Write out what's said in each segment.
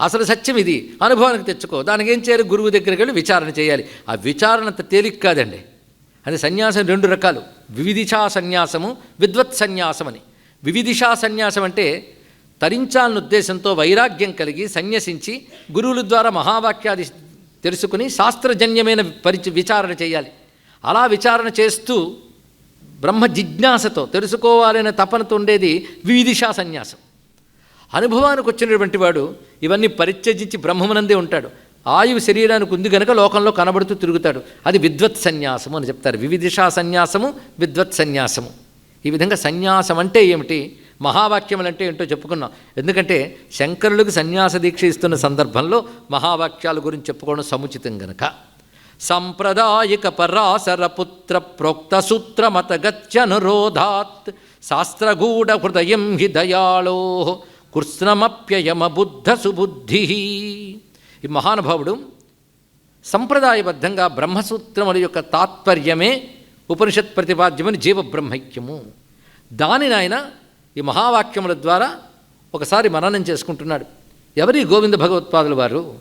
అసలు సత్యం ఇది. అనుభవానికి తెచ్చుకో. దానికి ఏం చేయాలి? గురువు దగ్గరికి వెళ్ళి విచారణ చేయాలి. ఆ విచారణ అంత తేలిక కాదండి. అది సన్యాసం రెండు రకాలు. వివిధిషా సన్యాసము విద్వత్ సన్యాసం అని. వివిధిషా సన్యాసం అంటే తరించాలని ఉద్దేశంతో వైరాగ్యం కలిగి సన్యసించి గురువుల ద్వారా మహావాక్యాది తెలుసుకుని శాస్త్రజన్యమైన పరిచ విచారణ చేయాలి. అలా విచారణ చేస్తూ బ్రహ్మ జిజ్ఞాసతో తెలుసుకోవాలనే తపనతో ఉండేది వివిధిషా సన్యాసం. అనుభవానికి వచ్చినటువంటి వాడు ఇవన్నీ పరిత్యజించి బ్రహ్మమునందే ఉంటాడు. ఆయువు శరీరానికి ఉంది గనక లోకంలో కనబడుతూ తిరుగుతాడు. అది విద్వత్ సన్యాసము అని చెప్తారు. వివిధిషా సన్యాసము విద్వత్ సన్యాసము. ఈ విధంగా సన్యాసం అంటే ఏమిటి? మహావాక్యములు అంటే ఏంటో చెప్పుకున్నాం. ఎందుకంటే శంకరులకు సన్యాస దీక్ష ఇస్తున్న సందర్భంలో మహావాక్యాల గురించి చెప్పుకోవడం సముచితం గనక. సాంప్రదాయిక పరాశరపుత్ర పుత్ర ప్రోక్త సూత్రమతగత్యనురోధాత్. శాస్త్రగూఢ హృదయం హి దయాళో. కృష్ణమప్యయమ బుద్ధ సుబుద్ధి ఈ మహానుభావుడు సంప్రదాయబద్ధంగా బ్రహ్మసూత్రముల యొక్క తాత్పర్యమే ఉపనిషత్ ప్రతిపాద్యమని జీవబ్రహ్మైక్యము. దానిని ఆయన ఈ మహావాక్యముల ద్వారా ఒకసారి మననం చేసుకుంటున్నాడు. ఎవరి గోవింద భగవత్పాదుల వారు?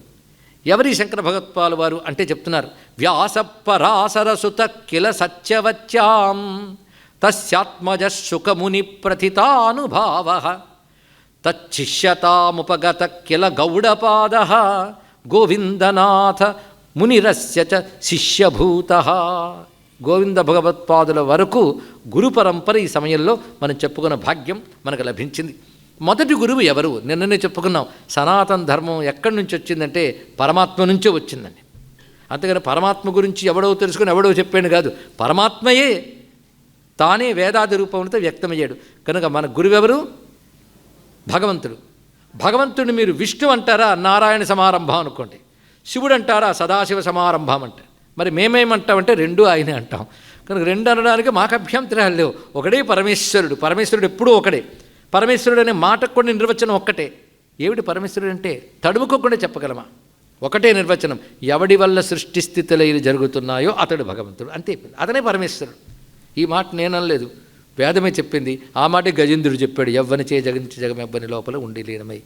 ఎవరి శంకర భగవత్పాదుల వారు అంటే చెప్తున్నారు. వ్యాస పరాసరసుత కిల సత్యవత్యాం తస్యాత్మజ సుఖముని ప్రథితానుభావ తచ్చిష్యతాముపగత కిల గౌడపాద గోవిందనాథ మునిరస్య చ శిష్యభూత. గోవింద భగవత్పాదుల వరకు గురు పరంపర ఈ సమయంలో మనం చెప్పుకున్న భాగ్యం మనకు లభించింది. మొదటి గురువు ఎవరు? నిన్ననే చెప్పుకున్నాం. సనాతన ధర్మం ఎక్కడి నుంచి వచ్చిందంటే పరమాత్మ నుంచే వచ్చిందండి. అంతేగాని పరమాత్మ గురించి ఎవడో తెలుసుకుని ఎవడో చెప్పాడు కాదు. పరమాత్మయే. తానే వేదాది రూపంతో వ్యక్తమయ్యాడు. కనుక మన గురువెవరు? భగవంతుడు. భగవంతుడిని మీరు విష్ణు అంటారా? నారాయణ సమారంభం అనుకోండి. శివుడు అంటారా? సదాశివ సమారంభం అంటారు. మరి మేమేమంటామంటే రెండు ఆయనే అంటాం. కనుక రెండు అనడానికి మాకు అభ్యంతరాలు లేవు. ఒకడే పరమేశ్వరుడు. పరమేశ్వరుడు ఎప్పుడూ ఒకడే. పరమేశ్వరుడు అనే మాటకు కూడా నిర్వచనం ఒక్కటే. ఏమిటి పరమేశ్వరుడు అంటే? తడుముకోకుండా చెప్పగలమా? ఒకటే నిర్వచనం. ఎవడి వల్ల సృష్టి స్థితిలైలు జరుగుతున్నాయో అతడు భగవంతుడు. అంతే. అతనే పరమేశ్వరుడు. ఈ మాట నేనలేదు వేదమే చెప్పింది ఆ మాట గజేంద్రుడు చెప్పాడు ఎవ్వని చే జగంచి జగమెవ్వని లోపల ఉండి లీనమై.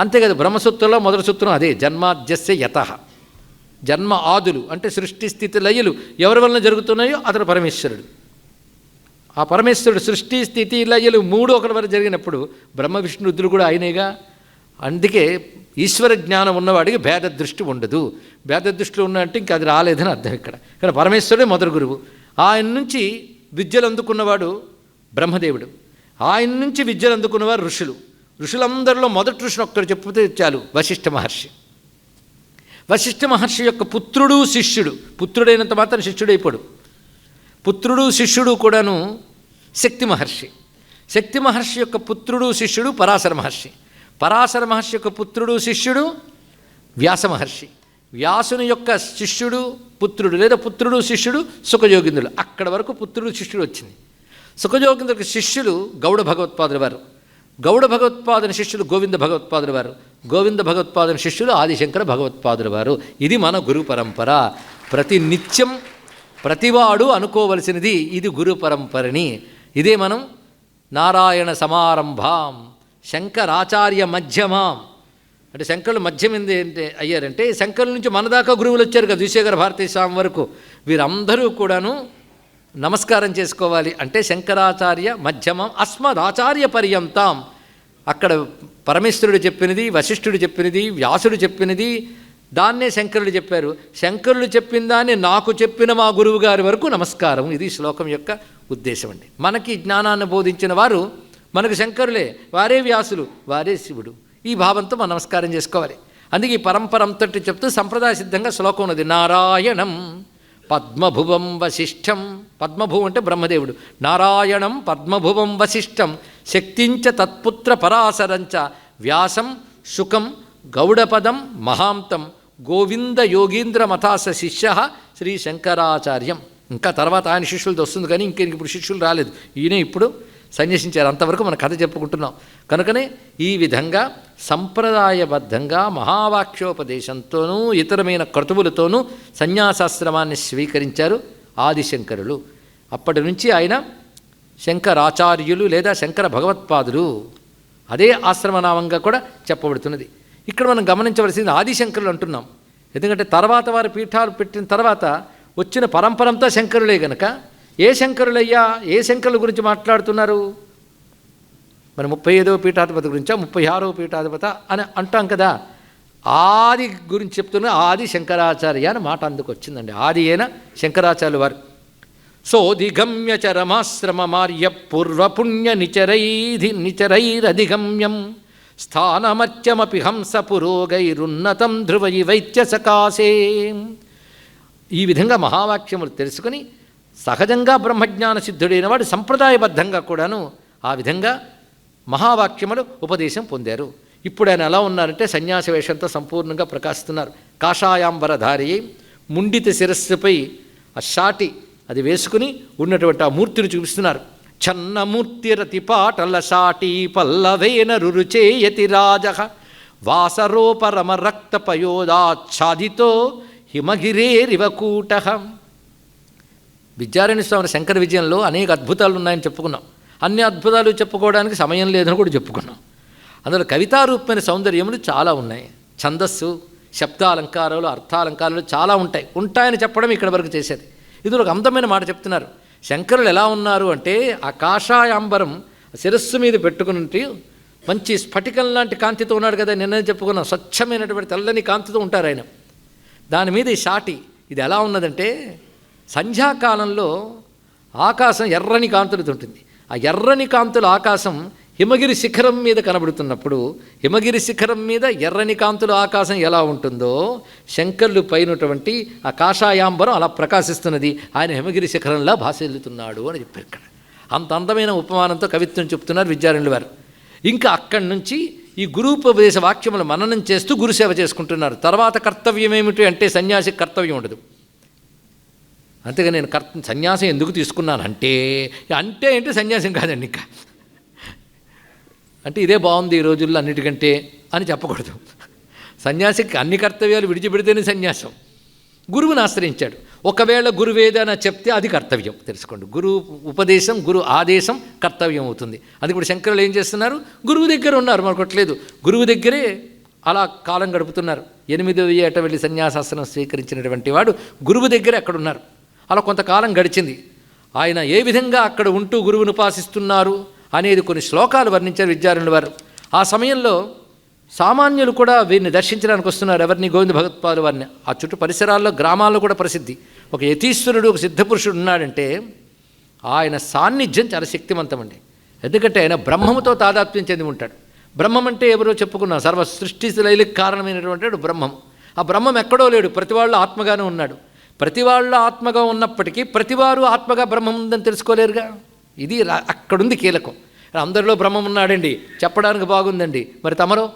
అంతేకాదు బ్రహ్మసూత్రంలో మొదటి సూత్రం అదే జన్మాద్యస్య యత. జన్మ ఆదులు అంటే సృష్టి స్థితి లయలు ఎవరి వలన జరుగుతున్నాయో అతడు పరమేశ్వరుడు. ఆ పరమేశ్వరుడు సృష్టి స్థితి లయలు మూడు ఒకరి వరకు జరిగినప్పుడు బ్రహ్మ విష్ణు రుద్రుడు కూడా ఆయనేగా. అందుకే ఈశ్వర జ్ఞానం ఉన్నవాడికి భేద దృష్టి ఉండదు. భేద దృష్టిలో ఉన్నట్టు ఇంకా అది రాలేదని అర్థం ఇక్కడ. కానీ పరమేశ్వరుడే మొదటి గురువు. ఆయన నుంచి విద్యలు అందుకున్నవాడు బ్రహ్మదేవుడు. ఆయన నుంచి విద్యలు అందుకున్నవారు ఋషులు. ఋషులందరిలో మొదటి ఋషులు ఒక్కరు చెప్పుతే చాలు వశిష్ఠ మహర్షి. వశిష్ఠ మహర్షి యొక్క పుత్రుడు శిష్యుడు. పుత్రుడైనంత మాత్రం శిష్యుడైపోడు పుత్రుడు శిష్యుడు కూడాను శక్తి మహర్షి. శక్తి మహర్షి యొక్క పుత్రుడు శిష్యుడు పరాశర మహర్షి. పరాశర మహర్షి యొక్క పుత్రుడు శిష్యుడు వ్యాస మహర్షి. వ్యాసుని యొక్క శిష్యుడు పుత్రుడు లేదా పుత్రుడు శిష్యుడు సుఖయోగిందుడు అక్కడ వరకు పుత్రుడు శిష్యుడు వచ్చింది. సుఖయోగింద్రుడికి శిష్యులు గౌడ భగవత్పాదుల వారు. గౌడ భగవత్పాదన శిష్యులు గోవింద భగవత్పాదుల వారు. గోవింద భగవత్పాదన శిష్యులు ఆదిశంకర భగవత్పాదుల వారు. ఇది మన గురు పరంపర. ప్రతి నిత్యం ప్రతివాడు అనుకోవలసినది ఇది గురు పరంపరని. ఇదే మనం నారాయణ సమారంభాం శంకరాచార్య మధ్యమాం. అంటే శంకరులు మధ్యం ఏంది ఏంటి అయ్యారంటే శంకరుల నుంచి మన దాకా గురువులు వచ్చారు కదా విశ్వేశ్వర భారతీ స్వామి వరకు. వీరందరూ కూడాను నమస్కారం చేసుకోవాలి అంటే శంకరాచార్య మధ్యమం అస్మదాచార్య పర్యంతం. అక్కడ పరమేశ్వరుడు చెప్పినది వశిష్ఠుడు చెప్పినది వ్యాసుడు చెప్పినది దాన్నే శంకరుడు చెప్పారు. శంకరులు చెప్పిన దాన్ని నాకు చెప్పిన మా గురువు గారి వరకు నమస్కారం. ఇది శ్లోకం యొక్క ఉద్దేశం అండి. మనకి జ్ఞానాన్ని బోధించిన వారు మనకు శంకరులే వారే వ్యాసులు వారే శివుడు. ఈ భావంతో మనం నమస్కారం చేసుకోవాలి. అందుకే ఈ పరంపర అంతటి చెప్తూ సంప్రదాయ సిద్ధంగా శ్లోకం ఉన్నది. నారాయణం. పద్మభువం వశిష్టం. పద్మభువం అంటే బ్రహ్మదేవుడు. నారాయణం పద్మభువం వశిష్టం. శక్తించ తత్పుత్ర పరాశరంచ వ్యాసం శుకం గౌడపదం మహాంతం. గోవింద యోగీంద్ర మథాస శిష్య శ్రీ శంకరాచార్యం. ఇంకా తర్వాత ఆయన శిష్యులతో వస్తుంది కానీ ఇంక ఇప్పుడు శిష్యులు రాలేదు. ఈయన ఇప్పుడు సన్యసించారు. అంతవరకు మన కథ చెప్పుకుంటున్నాం. కనుకనే ఈ విధంగా సంప్రదాయబద్ధంగా మహావాక్యోపదేశంతోనూ ఇతరమైన క్రతువులతోనూ సన్యాసాశ్రమాన్ని స్వీకరించారు ఆదిశంకరులు. అప్పటి నుంచి ఆయన శంకరాచార్యులు లేదా శంకర భగవత్పాదులు. అదే ఆశ్రమనామంగా కూడా చెప్పబడుతున్నది. ఇక్కడ మనం గమనించవలసింది ఆదిశంకరులు అంటున్నాం. ఎందుకంటే తర్వాత వారి పీఠాలు పెట్టిన తర్వాత వచ్చిన పరంపరంతో శంకరులే గనక ఏ శంకరులయ్యా ఏ శంకరుల గురించి మాట్లాడుతున్నారు? మరి ముప్పై ఐదవ పీఠాధిపతి గురించా ముప్పై ఆరవ పీఠాధిపత అని అంటాం కదా. ఆది గురించి చెప్తున్న ఆది శంకరాచార్య అని మాట అందుకు వచ్చిందండి. ఆది అయిన శంకరాచార్యుల వారు. సోదిగమ్య చరమాశ్రమమార్య పూర్వపుణ్య నిచరైధి నిచరైరధిగమ్యం. స్థానమత్యమపి హంస పురోగైరున్నతం ధ్రువయి వైత్య సకాశే. ఈ విధంగా మహావాక్యములు తెలుసుకుని సహజంగా బ్రహ్మజ్ఞాన సిద్ధుడైన వాడు సంప్రదాయబద్ధంగా కూడాను ఆ విధంగా మహావాక్యములు ఉపదేశం పొందారు. ఇప్పుడు ఆయన ఎలా ఉన్నారంటే సన్యాస వేషంతో సంపూర్ణంగా ప్రకాశిస్తున్నారు. కాషాయాంబరధారి ముండిత శిరస్సుపై ఆ షాటి అది వేసుకుని ఉన్నటువంటి ఆ మూర్తిని చూపిస్తున్నారు. చన్నమూర్తిరతి పాటల షాటి పల్లవేన రురుచేయతి రాజ. వాసరోపరమ రక్తపయోదాచ్ఛాదితో హిమగిరేరివకూట విద్యారణ్య స్వామి శంకర విజయంలో అనేక అద్భుతాలు ఉన్నాయని చెప్పుకున్నాం. అన్ని అద్భుతాలు చెప్పుకోవడానికి సమయం లేదని కూడా చెప్పుకున్నాం. అందులో కవితారూపమైన సౌందర్యములు చాలా ఉన్నాయి. ఛందస్సు శబ్దాలంకారాలు అర్థాలంకారాలు చాలా ఉంటాయి. ఉంటాయని చెప్పడం ఇక్కడ వరకు చేసేది. ఇది ఒక అందమైన మాట చెప్తున్నారు. శంకరులు ఎలా ఉన్నారు అంటే ఆ కాషాయాంబరం శిరస్సు మీద పెట్టుకుని మంచి స్ఫటికం లాంటి కాంతితో ఉన్నాడు కదా నిన్న చెప్పుకున్నాం స్వచ్ఛమైనటువంటి తెల్లని కాంతితో ఉంటారు ఆయన. దాని మీద ఈ షాటి ఇది ఎలా ఉన్నదంటే సంధ్యాకాలంలో ఆకాశం ఎర్రని కాంతులతో ఉంటుంది. ఆ ఎర్రని కాంతుల ఆకాశం హిమగిరి శిఖరం మీద కనబడుతున్నప్పుడు హిమగిరి శిఖరం మీద ఎర్రని కాంతుల ఆకాశం ఎలా ఉంటుందో శంకర్లు పైనటువంటి ఆ కాషాయాంబరం అలా ప్రకాశిస్తున్నది. ఆయన హిమగిరి శిఖరంలా భాషెల్లుతున్నాడు అని చెప్పారు ఇక్కడ. అంత అందమైన ఉపమానంతో కవిత్వం చెప్తున్నారు విద్యారణులు వారు. ఇంకా అక్కడి నుంచి ఈ గురూపదేశ వాక్యములు మననం చేస్తూ గురుసేవ చేసుకుంటున్నారు. తర్వాత కర్తవ్యం ఏమిటి అంటే సన్యాసి కర్తవ్యం ఉండదు. అంతేగా నేను కర్త సన్యాసం ఎందుకు తీసుకున్నాను? అంటే అంటే ఏంటి సన్యాసం కాదండి ఇంకా. అంటే ఇదే బాగుంది ఈ రోజుల్లో అన్నిటికంటే అని చెప్పకూడదు. సన్యాసికి అన్ని కర్తవ్యాలు విడిచిపెడితేనే సన్యాసం. గురువుని ఆశ్రయించాడు. ఒకవేళ గురువేదన చెప్తే అది కర్తవ్యం. తెలుసుకోండి. గురు ఉపదేశం గురు ఆదేశం కర్తవ్యం అవుతుంది. అది కూడా శంకరులు ఏం చేస్తున్నారు? గురువు దగ్గర ఉన్నారు. మరొకట్లేదు గురువు దగ్గరే అలా కాలం గడుపుతున్నారు. ఎనిమిదవ ఏట వెళ్ళి సన్యాసాసనం స్వీకరించినటువంటి వాడు గురువు దగ్గర అక్కడ ఉన్నారు అలా కొంతకాలం గడిచింది. ఆయన ఏ విధంగా అక్కడ ఉంటూ గురువును ఉపాసిస్తున్నారు అనేది కొన్ని శ్లోకాలు వర్ణించారు విద్యారణుల వారు. ఆ సమయంలో సామాన్యులు కూడా వీరిని దర్శించడానికి వస్తున్నారు ఎవరిని? గోవింద భగవత్పాదు వారిని. ఆ చుట్టూ పరిసరాల్లో గ్రామాల్లో కూడా ప్రసిద్ధి. ఒక యతీశ్వరుడు ఒక సిద్ధపురుషుడు ఉన్నాడంటే ఆయన సాన్నిధ్యం చాలా శక్తివంతమండి ఎందుకంటే ఆయన బ్రహ్మముతో తాదాత్మ్యం చెంది ఉంటాడు. బ్రహ్మం అంటే ఎవరో చెప్పుకున్నాం. సర్వ సృష్టి లైలకు కారణమైనటువంటి వాడు బ్రహ్మం. ఆ బ్రహ్మం ఎక్కడో లేడు. ప్రతి వాళ్ళు ఆత్మగానే ఉన్నాడు. ప్రతి వాళ్ళు ఆత్మగా ఉన్నప్పటికీ ప్రతివారు ఆత్మగా బ్రహ్మం ఉందని తెలుసుకోలేరుగా. ఇది అక్కడుంది కీలకం. అందరిలో బ్రహ్మం ఉన్నాడండి. చెప్పడానికి బాగుందండి. మరి తమరో?